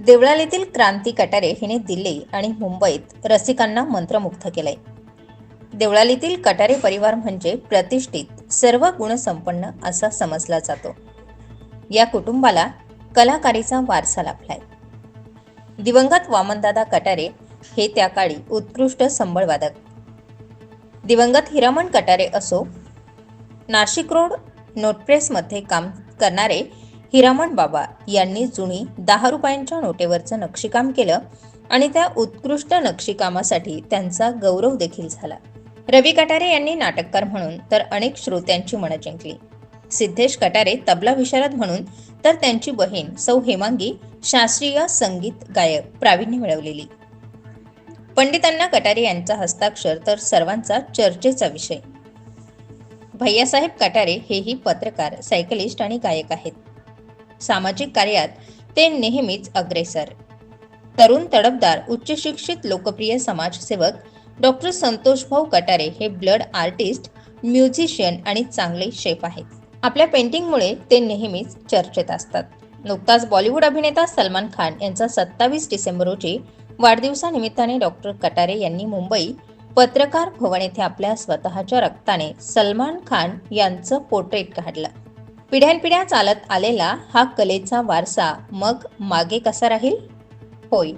देवळालीतील क्रांती कटारे हिने दिल्ली आणि मुंबईत रसिकांना मंत्रमुग्ध केलंय. देवळालीतील कटारे परिवार म्हणजे प्रतिष्ठित सर्व गुणसंपन्न असा समजला जातो. या कुटुंबाला कलाकारीचा वारसा लाभलाय. दिवंगत वामनदादा कटारे हे त्या काळी उत्कृष्ट संबळवादक. दिवंगत हिरामण कटारे असो नाशिक रोड नोटप्रेसमध्ये काम करणारे हिरामण बाबा यांनी जुनी दहा रुपयांच्या नोटेवरचं नक्षीकाम केलं आणि त्या उत्कृष्ट नक्षीकामासाठी त्यांचा गौरव देखील झाला. रवी कटारे यांनी नाटककार म्हणून तर अनेक श्रोत्यांची मनं जिंकली. सिद्धेश कटारे तबला विशारद म्हणून तर त्यांची बहीण सौ हेमांगी शास्त्रीय संगीत गायक प्रावीण्य मिळवलेली. पंडितांना कटारे यांचा हस्ताक्षर तर सर्वांचा चर्चेचा विषय. भैयासाहेब कटारे हेही पत्रकार सायकलिस्ट आणि गायक आहेत. सामाजिक कार्यात ते नेहमीच अग्रेसर. तरुण तडफदार उच्च शिक्षित लोकप्रिय समाजसेवक डॉक्टर संतोष भाऊ कटारे हे ब्लड आर्टिस्ट म्युझिशियन आणि चांगले शेफ आहेत. आपल्या पेंटिंगमुळे ते नेहमीच चर्चेत असतात. नुकताच बॉलिवूड अभिनेता सलमान खान यांचा सत्तावीस डिसेंबर रोजी वाढदिवसानिमित्ताने डॉक्टर कटारे यांनी मुंबई पत्रकार भवन येथे आपल्या स्वतःच्या रक्ताने सलमान खान यांचं पोर्ट्रेट काढलं. पिढ्यानपिढ्या चालत आलेला हा कलेचा वारसा मग मागे कसा राहील? होय.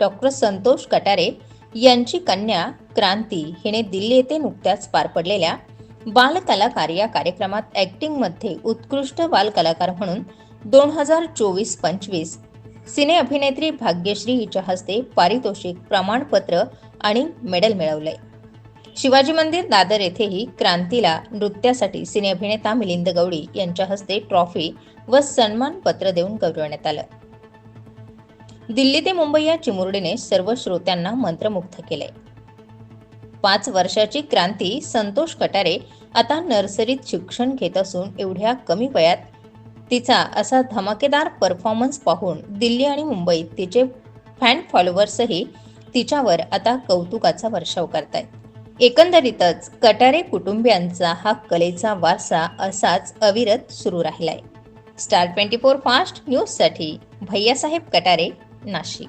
डॉक्टर संतोष कटारे यांची कन्या क्रांती हिने दिल्ली येथे नुकत्याच पार पडलेल्या बालकलाकार या कार्यक्रमात ॲक्टिंगमध्ये उत्कृष्ट बालकलाकार म्हणून दोन हजार चोवीस पंचवीस सिने अभिनेत्री भाग्यश्री हिच्या हस्ते पारितोषिक प्रमाणपत्र आणि मेडल मिळवलंय. शिवाजी मंदिर दादर येथेही क्रांतीला नृत्यासाठी सिने अभिनेता मिलिंद गवळी यांच्या हस्ते ट्रॉफी व सन्मानपत्र देऊन गौरवण्यात आलं. दिल्ली ते मुंबई या चिमुरडीने सर्व श्रोत्यांना मंत्रमुग्ध केले पाच वर्षाची क्रांती संतोष कटारे आता नर्सरीत शिक्षण घेत असून एवढ्या कमी वयात तिचा असा धमाकेदार परफॉर्मन्स पाहून दिल्ली आणि मुंबईत तिचे फॅन फॉलोअर्सही तिच्यावर आता कौतुकाचा वर्षाव करतायत. एकंदरीतच कटारे कुटुंबियांचा हा कलेचा वारसा असाच अविरत सुरू राहिलाय. स्टार ट्वेंटी फोर फास्ट न्यूजसाठी भैयासाहेब कटारे नाशिक.